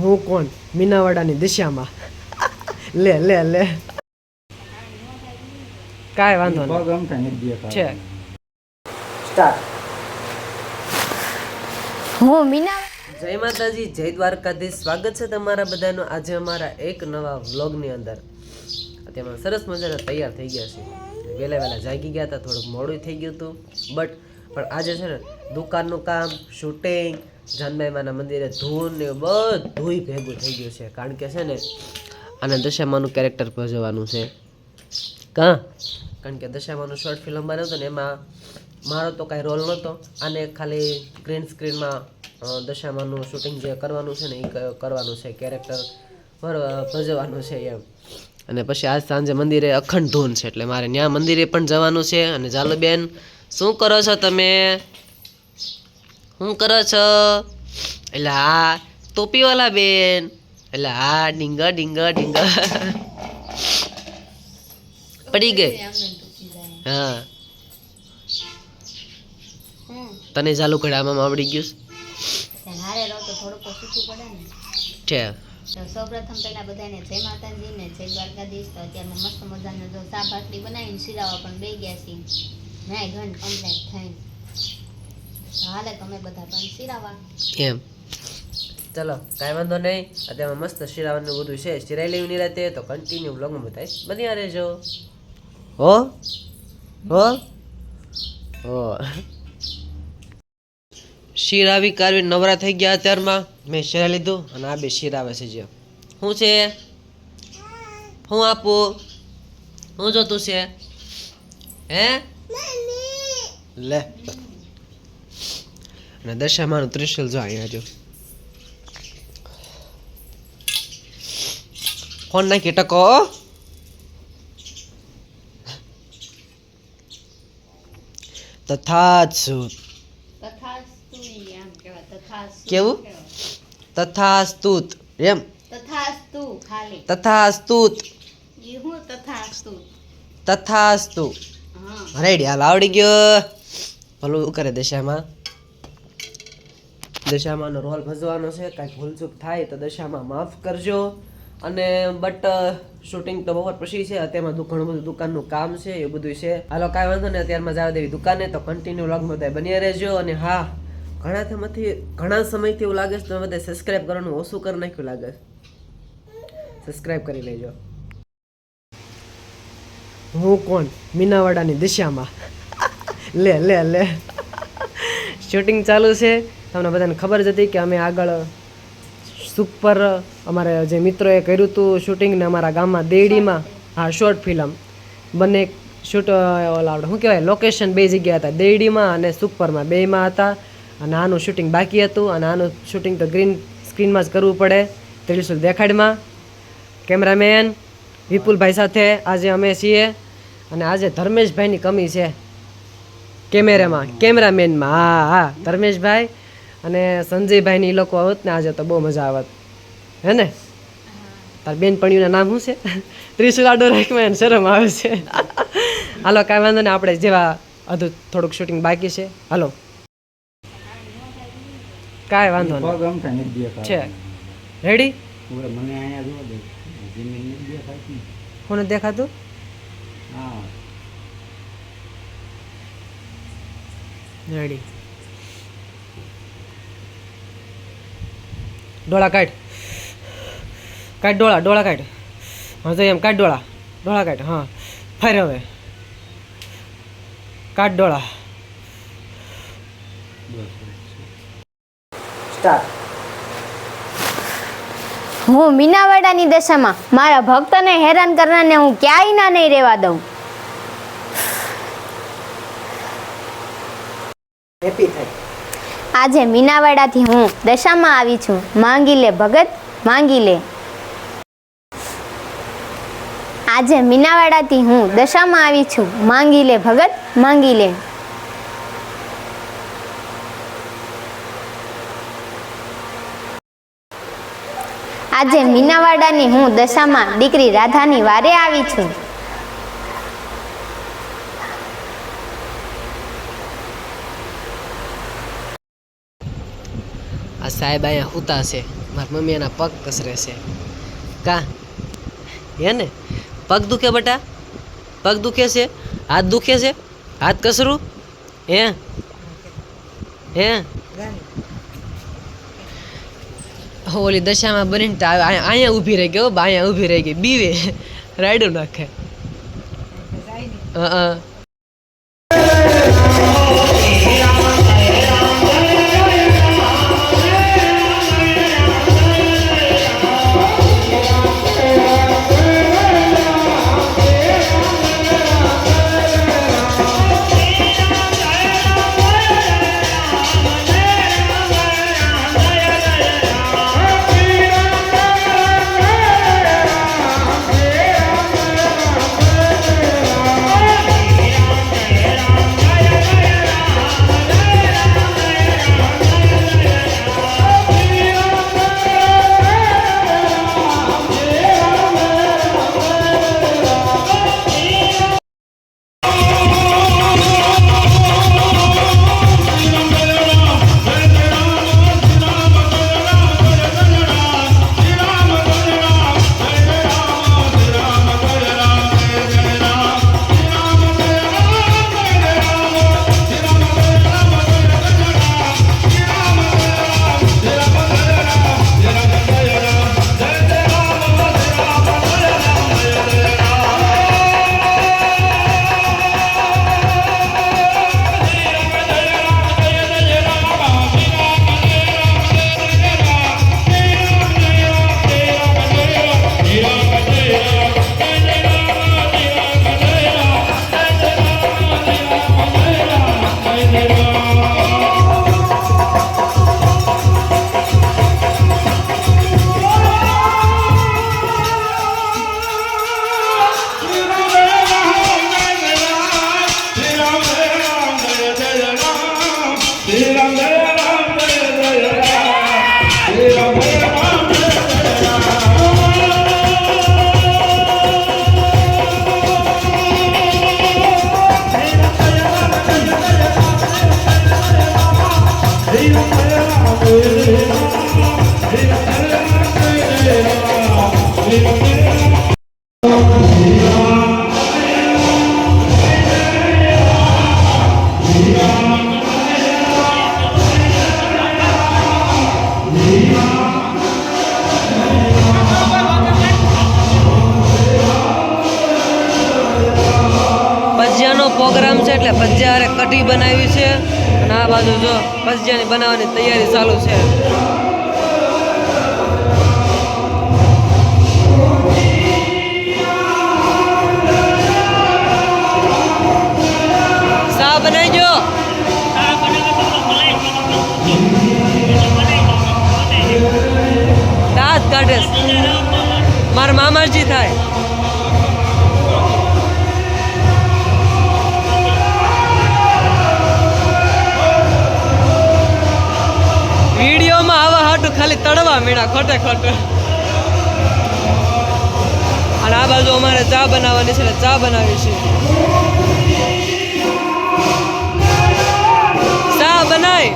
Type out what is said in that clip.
હું કોણ? મીનાવાડાની દિશામાં. લે લે લે. કાંઈ વાંધો નહીં. છે. સ્ટાર્ટ હું મીના જય માતાજી જય દ્વારકાધીશ. સ્વાગત છે તમારા બધાનું આજે અમારા એક નવા વ્લોગની અંદર. તેમાં સરસ મજાના તૈયાર થઈ ગયા છે. વહેલા વહેલા જાગી ગયા હતા થોડુંક મોડું થઈ ગયું હતું. બટ પણ આજે છે ને દુકાનનું કામ શૂટિંગ જાનભાઈ માના મંદિરે ધૂન ને બધુંય ભેગું થઈ ગયું છે. કારણ કે છે ને, આને દશામાનું કેરેક્ટર ભજવવાનું છે. કાં? કારણ કે દશામાનું શોર્ટ ફિલ્મ બન્યો હતો ને, એમાં મારો તો કાંઈ રોલ નહોતો. આને ખાલી ગ્રીન સ્ક્રીનમાં દશામાનું શૂટિંગ જે કરવાનું છે ને એ કરવાનું છે કેરેક્ટર ભજવવાનું છે એમ. અને પછી આજ સાંજે મંદિરે અખંડ ધૂન છે, એટલે મારે ત્યાં મંદિરે પણ જવાનું છે. અને ચાલો શું કરો છો તમે? શું કરો છો? એટલે હા ટોપીવાલા બેન. એટલે હા ડીંગર ડીંગર ડીંગા. પડી ગઈ. હા. તને ચાલુ કડામાં આવડી ગયું હારે રહો તો થોડુંક તો પડે ને. છે. સૌપ્રથમ પહેલા બધાને જય માતાજી ને જય દ્વારકાધીશ. તો અત્યારે મસ્ત મજાનો જો સા ભાખરી બનાવીને શિરાવા પણ બે ગયા છીએ. નાય ઘણ કમ્પ્લેટ થઈને. હાલે તમે બધા પણ શીરાવા. એમ. ચલો કાંઈ વાંધો નહીં. અત્યારે મસ્ત શિરાવાનું બધું છે. શિરાઈ લેવી નિરાતે તો કન્ટિન્યુ બ્લોગમાં બતાવીશ. બન્યા રહેજો. હો? હો? હો. શિરાવી કારવી નવરા થઈ ગયા અત્યારમાં. મેં શિરા લીધું અને આ બે શિરાવે છે જે. શું છે? હું આપું? શું જોતું છે? હે? લે. અને દશામાનું ત્રિશુલ જો અહીંયા જો. ફોન નાખી ટકો તથાસ્તુ. કેવું? તથાસ્તુત એમ. તથાસ્તુ ખાલી. તથાસ્તુત. તથાસ્તુ. તથાસ્તુ રેડી હાલ આવડી ગયો. ભલું કરે દશામાં. દશામાંનો રોલ ભજવાનો છે કાંઈક ભૂલચૂક થાય તો દશામાં માફ કરજો. અને બટ શૂટિંગ તો બપોર પછી છે, અત્યારમાં ઘણું બધું દુકાનનું કામ છે એ બધું છે. હાલો, કાંઈ વાંધો નહીં, અત્યારમાં જવા દેવી દુકાને, તો કન્ટિન્યુ લોગ બધા બન્યા રહેજો. અને હા, ઘણા સમયથી ઘણા સમયથી એવું લાગે છે, તમે બધા સબસ્ક્રાઈબ કરવાનું ઓછું કરી નાખ્યું લાગે સબસ્ક્રાઈબ કરી લેજો. હું કોણ? મીનાવાડાની દિશામાં. લે લે લે. શૂટિંગ ચાલુ છે. તમને બધાને ખબર જ હતી કે અમે આગળ સુપર અમારે જે મિત્રોએ કર્યું હતું શૂટિંગ ને અમારા ગામમાં દેડીમાં, હા શોર્ટ ફિલ્મ બંને શૂટ ઓલા શું કહેવાય લોકેશન બે જગ્યા હતા. દેડીમાં અને સુપરમાં બેમાં હતા અને આનું શૂટિંગ બાકી હતું અને આનું શૂટિંગ તો ગ્રીન સ્ક્રીનમાં જ કરવું પડે. ત્રિશુલ દેખાડમાં. કેમેરામેન વિપુલભાઈ સાથે આજે અમે છીએ અને આજે ધર્મેશભાઈની કમી છે. કેમેરામાં કેમેરામેનમાં હા હા, ધર્મેશભાઈ અને સંજયભાઈની લોકો આવત ને આજે તો બહુ મજા આવત. હે ને? તાર બેનપણીઓના નામ શું છે? ત્રિશુલ આડો રાખમાં એને શરમ આવે છે. હાલો કાંઈ વાંધો ને આપણે જેવા હજુ થોડુંક શૂટિંગ બાકી છે. હાલો. કાંઈ વાંધો નહીં. છે. રેડી. કોને દેખાતું? રેડી ડોળા કાઢ. કાઢ ડોળા ડોળા કાઢ. હા તો એમ કાઢ ડોળા. ડોળા કાઢ હા. ફેર હવે. કાઢ ડોળા. હું મીનાવાડાની દશામાં. મારા ભક્તને હેરાન કરનારને હું ક્યાંય ના નહીં રહેવા દઉં. હેપી થાય. આજે મીનાવાડાથી હું દશામાં આવી છું. માંગી લે ભગત, માંગી લે. આજે મીનાવાડાથી હું દશામાં આવી છું. માંગી લે ભગત, માંગી લે. આજે મીનાવાડાની હું દશામાં દીકરી રાધાની વારે આવી છું. આ સાહેબ અહીંયા હુતા છે. મારી મમ્મી એના પગ કસરે છે. કા? હે ને? પગ દુખે બટા? પગ દુખે છે? હાથ દુખે છે? હાથ કસરું? હે? હે? ઓલી દશામાં બનીને તો અહીંયા ઊભી રહી ગઈ હો બા અહીંયા ઊભી રહી ગઈ. બીવે. રાડું નાખે. હા. ભજીયા બનાવી છે. અને આ બાજુ જો ભજીયાની બનાવવાની તૈયારી ચાલુ છે. બનાવી બનાવજો. હાટું ખાલી તળવા મીણા, ખોટે ખોટું. અને આ બાજુ અમારે ચા બનાવવાની છે ને ચા બનાવી છે. ચા બનાય.